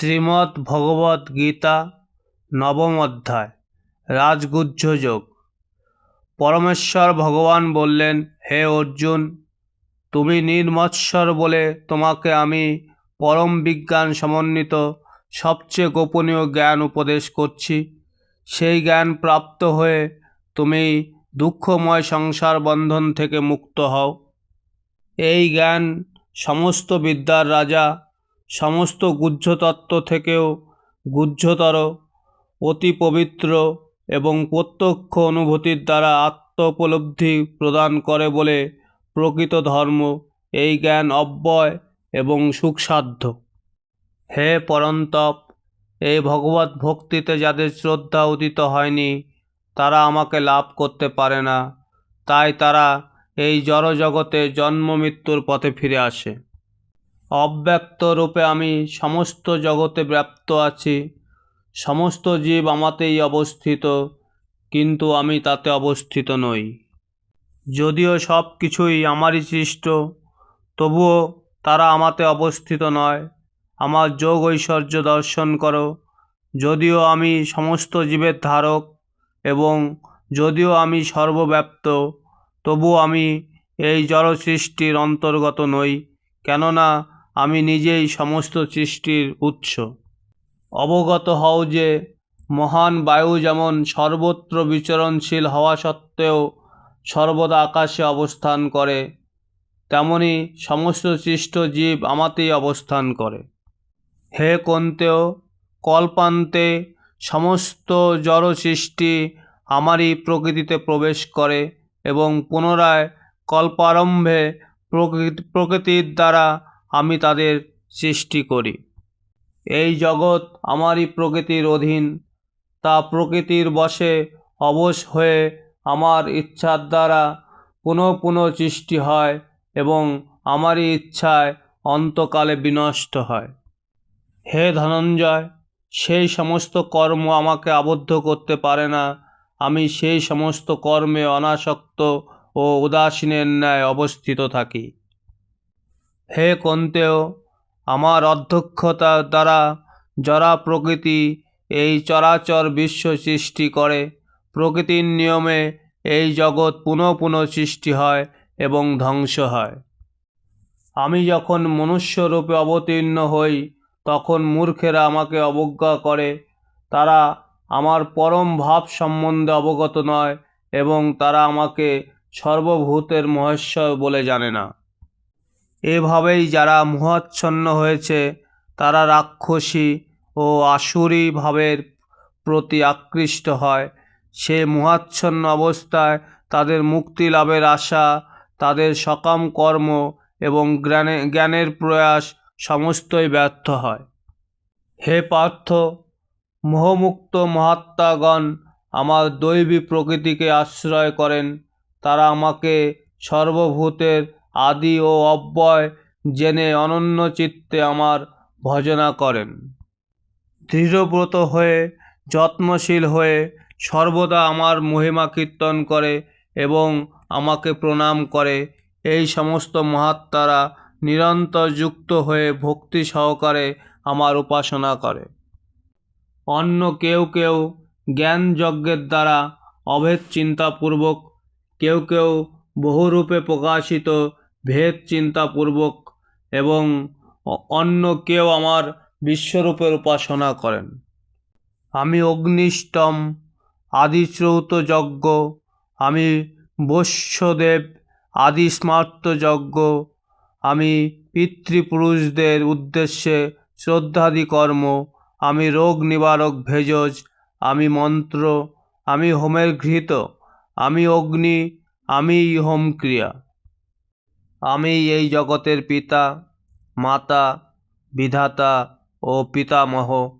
শ্রীমদ্ ভগবদ্ গীতা, নবম অধ্যায়, রাজগুহ্য যোগ। পরমেশ্বর ভগবান বললেন, হে অর্জুন, তুমি নির্মৎসর বলে তোমাকে আমি পরম বিজ্ঞান সমন্বিত, সবচেয়ে গোপনীয় জ্ঞান উপদেশ করছি। সেই জ্ঞান প্রাপ্ত হয়ে তুমি দুঃখময় সংসার বন্ধন থেকে মুক্ত হও। এই জ্ঞান সমস্ত বিদ্যার রাজা সমস্ত গুহ্যতত্ত্ব থেকেও গুহ্যতর অতি পবিত্র এবং প্রত্যক্ষ অনুভূতির দ্বারা আত্মোপলব্ধি প্রদান করে বলে প্রকৃত ধর্ম, এই জ্ঞান অব্যয় এবং সুখসাধ্য। হে পরন্তপ, এই ভগবত ভক্তিতে যাদের শ্রদ্ধা উদিত হয়নি, তারা আমাকে লাভ করতে পারে না। তাই তারা এই জড়জগতে জন্ম মৃত্যুর পথে ফিরে আসে। অব্যক্ত রূপে আমি সমস্ত জগতে ব্যাপ্ত আছি। সমস্ত জীব আমাতেই অবস্থিত, কিন্তু আমি তাতে অবস্থিত নই। যদিও সব কিছুই আমারই সৃষ্ট, তবুও তারা আমাতে অবস্থিত নয়। আমার যোগ ঐশ্বর্য দর্শন করো। যদিও আমি সমস্ত জীবের ধারক এবং যদিও আমি সর্বব্যাপ্ত তবু আমি এই জড় সৃষ্টির অন্তর্গত নই। কেননা আমি নিজেই সমস্ত সৃষ্টির উৎস। অবগত হও যে মহান বায়ু যেমন সর্বত্র বিচরণশীল হওয়া সত্ত্বেও সর্বদা আকাশে অবস্থান করে, তেমনি সমস্ত সৃষ্ট জীব আমাতেই অবস্থান করে। হে কন্তেও, কল্পান্তে সমস্ত জড় সৃষ্টি আমারই প্রকৃতিতে প্রবেশ করে এবং পুনরায় কল্পারম্ভে প্রকৃতি, প্রকৃতির দ্বারা আমি তাদের সৃষ্টি করি। এই জগৎ আমারই প্রকৃতির অধীন। তা প্রকৃতির বশে অবশ হয়ে আমার ইচ্ছার দ্বারা পুনঃ পুনঃ সৃষ্টি হয় এবং আমারই ইচ্ছায় অন্তকালে বিনষ্ট হয়। হে ধনঞ্জয়, সেই সমস্ত কর্ম আমাকে আবদ্ধ করতে পারে না। আমি সেই সমস্ত কর্মে অনাসক্ত ও উদাসীনের ন্যায় অবস্থিত থাকি। হে কন্তেও, আমার অধ্যক্ষতার দ্বারা জরা প্রকৃতি এই চরাচর বিশ্ব সৃষ্টি করে, প্রকৃতির নিয়মে এই জগৎ পুনঃ পুনঃ সৃষ্টি হয় এবং ধ্বংস হয়। আমি যখন মনুষ্যরূপে অবতীর্ণ হই, তখন মূর্খেরা আমাকে অবজ্ঞা করে। তারা আমার পরম ভাব সম্বন্ধে অবগত নয় এবং তারা আমাকে সর্বভূতের মহেশ্বর বলে জানে না। এভাবেই যারা মোহাচ্ছন্ন হয়েছে, তারা রাক্ষসী ও আসুরি ভাবের প্রতি আকৃষ্ট হয়। সে মোহাচ্ছন্ন অবস্থায় তাদের মুক্তি লাভের আশা, তাদের সকাম কর্ম এবং জ্ঞানে জ্ঞানের প্রয়াস সমস্তই ব্যর্থ হয়। হে পার্থ, মোহমুক্ত মহাত্মাগণ, আমার দৈবী প্রকৃতিকে আশ্রয় করেন। তারা আমাকে সর্বভূতের আদি ও অব্যয় জেনে অনন্য চিত্তে আমার ভজনা করেন। দৃঢ়ব্রত হয়ে, যত্নশীল হয়ে সর্বদা আমার মহিমা কীর্তন করে এবং আমাকে প্রণাম করে। এই সমস্ত মহাত্মারা নিরন্তর যুক্ত হয়ে ভক্তি সহকারে আমার উপাসনা করে। অন্য কেউ কেউ জ্ঞান যজ্ঞের দ্বারা অভেদ চিন্তাপূর্বক, কেউ কেউ বহুরূপে প্রকাশিত ভেদ চিন্তাপূর্বক এবং অন্য কেউ আমার বিশ্বরূপের উপাসনা করেন। আমি অগ্নিষ্টম, আদিশ্রৌত যজ্ঞ, আমি বৈশ্যদেব আদি স্মার্ত যজ্ঞ, আমি পিতৃপুরুষদের উদ্দেশ্যে শ্রদ্ধাদি কর্ম, আমি রোগ নিবারক ভেষজ, আমি মন্ত্র, আমি হোমের ঘৃত আমি অগ্নি, আমি হোম ক্রিয়া। আমি এই জগতের পিতা, মাতা, বিধাতা ও পিতামহ।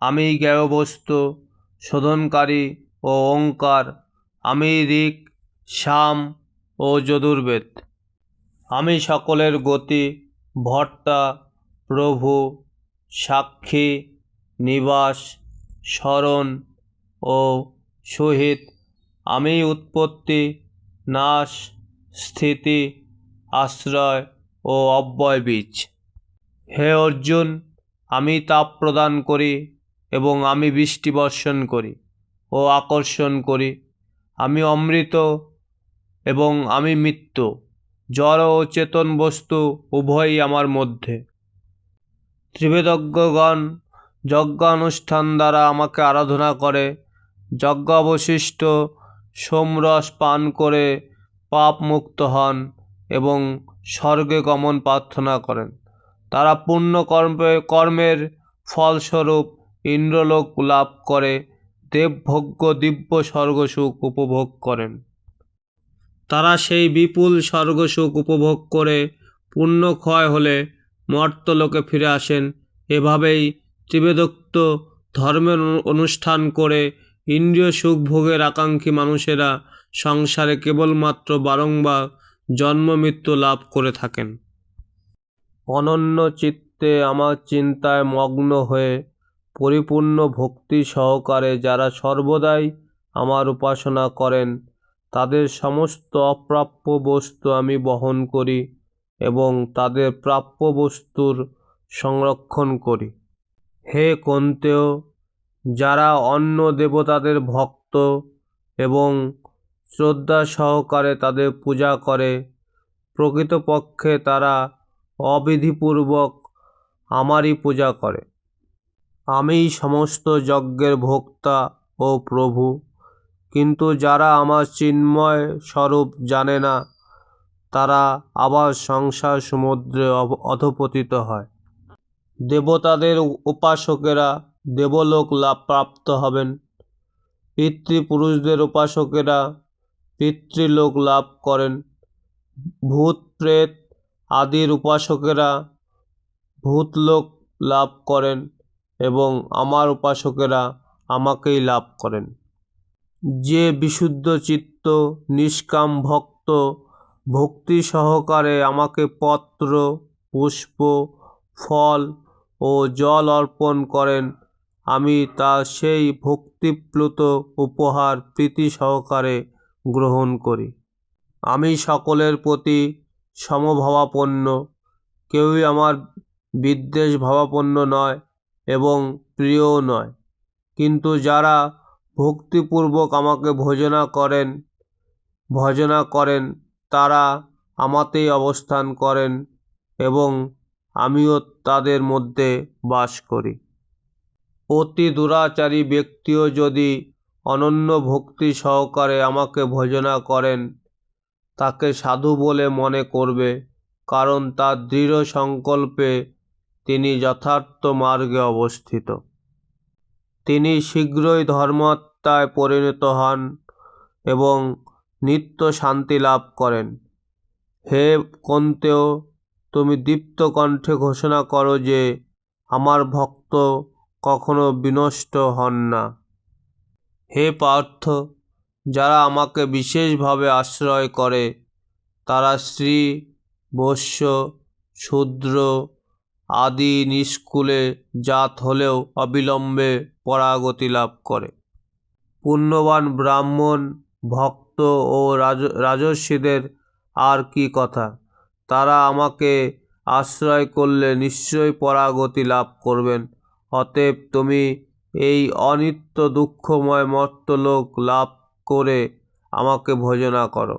আমি জ্ঞেয়বস্তু শোধনকারী ও ওঙ্কার আমি ঋক, সাম ও যদুর্বেদ। আমি সকলের গতি ভর্তা প্রভু, সাক্ষী, নিবাস, স্মরণ ও সহিত। আমি উৎপত্তি, নাশ, স্থিতি আশ্রয় ও অব্যয় বীজ। হে অর্জুন, আমি তাপ প্রদান করি এবং আমি বৃষ্টি বর্ষণ করি ও আকর্ষণ করি। আমি অমৃত এবং আমি মৃত্যু জড় ও চেতন বস্তু উভয়ই আমার মধ্যে। ত্রিবেদজ্ঞগণ যজ্ঞানুষ্ঠান দ্বারা আমাকে আরাধনা করে, যজ্ঞাবশিষ্ট সোমরস পান করে পাপ মুক্ত হন। এবং স্বর্গে গমন প্রার্থনা করেন। তারা পুণ্য কর্মে কর্মের ফলস্বরূপ ইন্দ্রলোক লাভ করে, দেবভোগ্য দিব্য স্বর্গসুখ উপভোগ করেন। তারা সেই বিপুল স্বর্গসুখ উপভোগ করে পুণ্য ক্ষয় হলে মর্তলোকে ফিরে আসেন। এভাবেই ত্রিবেদোক্ত ধর্মের অনুষ্ঠান করে ইন্দ্রিয় সুখ ভোগের আকাঙ্ক্ষী মানুষেরা সংসারে কেবলমাত্র বারংবার জন্ম মৃত্যু লাভ করে থাকেন। অনন্য চিত্তে আমার চিন্তায় মগ্ন হয়ে পরিপূর্ণ ভক্তি সহকারে যারা সর্বদাই আমার উপাসনা করেন, তাদের সমস্ত অপ্রাপ্য বস্তু আমি বহন করি এবং তাদের প্রাপ্য বস্তুর সংরক্ষণ করি। হে কন্তেও, যারা অন্য দেবতাদের ভক্ত এবং শ্রদ্ধা সহকারে তাদের পূজা করে। প্রকৃতপক্ষে তারা অবিধিপূর্বক আমারই পূজা করে। আমিই সমস্ত যজ্ঞের ভোক্তা ও প্রভু। কিন্তু যারা আমার চিন্ময় স্বরূপ জানে না, তারা আবার সংসার সমুদ্রে অধপতিত হয়। দেবতাদের উপাসকেরা দেবলোক লাভ প্রাপ্ত হবেন। পিতৃপুরুষদের উপাসকেরা পিতৃলোক লাভ করেন। ভূত, প্রেত আদির উপাসকেরা ভূতলোক লাভ করেন এবং আমার উপাসকেরা আমাকেই লাভ করেন। যে বিশুদ্ধ চিত্ত, নিষ্কাম ভক্ত, ভক্তি সহকারে আমাকে পত্র, পুষ্প, ফল ও জল অর্পণ করেন, আমি তা সেই ভক্তিপ্লুত উপহার প্রীতি সহকারে গ্রহণ করি। আমি সকলের প্রতি সমভাবাপন্ন। কেউই আমার বিদ্বেষ ভাবাপন্ন নয় এবং প্রিয়ও নয়। কিন্তু যারা ভক্তিপূর্বক আমাকে ভোজনা করেন, ভজনা করেন, তারা আমাতেই অবস্থান করেন এবং আমিও তাদের মধ্যে বাস করি। অতি দুরাচারী ব্যক্তিও যদি অনন্য ভক্তি সহকারে আমাকে ভজনা করেন। তাকে সাধু বলে মনে করবে, কারণ তার দৃঢ় সংকল্পে তিনি যথার্থ মার্গে অবস্থিত। তিনি শীঘ্রই ধর্মাত্মায় পরিণত হন এবং নিত্য শান্তি লাভ করেন। হে কন্তেও, তুমি দীপ্ত কণ্ঠে ঘোষণা করো যে, আমার ভক্ত কখনো বিনষ্ট হন না। হে পার্থ, যারা আমাকে বিশেষভাবে আশ্রয় করে, তারা স্ত্রী বৈশ্য শূদ্র আদি নিষ্কুলে জাত হলেও অবিলম্বে পরাগতি লাভ করে। পুণ্যবান ব্রাহ্মণ, ভক্ত ও রাজ রাজস্বীদের আর কি কথা? তারা আমাকে আশ্রয় করলে নিশ্চয়ই পরাগতি লাভ করবেন। অতএব তুমি এই অনিত্য দুঃখময় মর্তলোক লাভ করে আমাকে ভজনা করো।